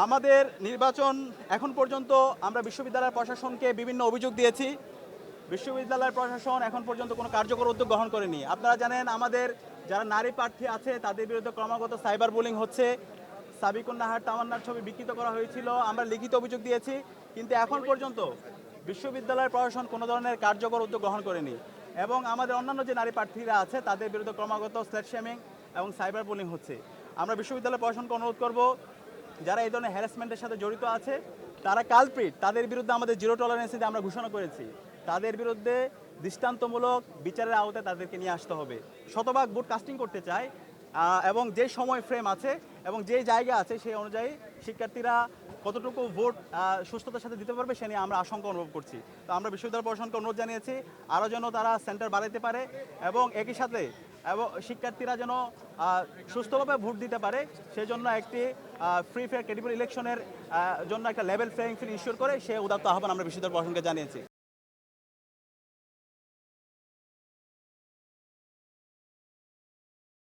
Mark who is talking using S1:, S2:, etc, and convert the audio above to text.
S1: আমাদের নির্বাচন এখন পর্যন্ত আমরা বিশ্ববিদ্যালয় প্রশাসনকে বিভিন্ন অভিযোগ দিয়েছি। বিশ্ববিদ্যালয় প্রশাসন এখন পর্যন্ত কোনো কার্যকর উদ্যোগ গ্রহণ করেনি। আপনারা জানেন, আমাদের যারা নারী প্রার্থী আছে, তাদের বিরুদ্ধে ক্রমাগত সাইবার বুলিং হচ্ছে। সাবিকুন নাহার তামান্নার ছবি বিকৃত করা হয়েছিল, আমরা লিখিত অভিযোগ দিয়েছি। কিন্তু এখন পর্যন্ত বিশ্ববিদ্যালয় প্রশাসন কোনো ধরনের কার্যকর উদ্যোগ গ্রহণ করেনি এবং আমাদের অন্যান্য যে নারী প্রার্থীরা আছে, তাদের বিরুদ্ধে ক্রমাগত স্ল্যাট এবং সাইবার বুলিং হচ্ছে। আমরা বিশ্ববিদ্যালয় প্রশাসনকে অনুরোধ করব যারা এই ধরনের হ্যারাসমেন্টের সাথে জড়িত আছে, তারা কালপ্রিট তাদের বিরুদ্ধে আমাদের জিরো টলারেন্সে আমরা ঘোষণা করেছি। তাদের বিরুদ্ধে দৃষ্টান্তমূলক বিচারের আওতায় তাদেরকে নিয়ে আসতে হবে। শতভাগ ভোট কাস্টিং করতে চায় এবং যে সময় ফ্রেম আছে এবং যে জায়গা আছে সেই অনুযায়ী শিক্ষার্থীরা কতটুকু ভোট সুস্থতার সাথে দিতে পারবে সে নিয়ে আমরা আশঙ্কা অনুভব করছি। তো আমরা বিশ্ববিদ্যালয় প্রশাসনকে অনুরোধ জানিয়েছি, আরও যেন তারা সেন্টার বাড়াইতে পারে এবং একই সাথে এবং শিক্ষার্থীরা যেন সুস্থভাবে ভোট দিতে পারে, সেজন্য একটি ফ্রি ফেয়ার ক্রেডিবল ইলেকশনের জন্য একটা লেভেল প্লেয়িং ফিল্ড ইস্যুর করে, সে উদাত্ত আহ্বান আমরা বিশ্বদের প্রশাসনকে জানিয়েছি।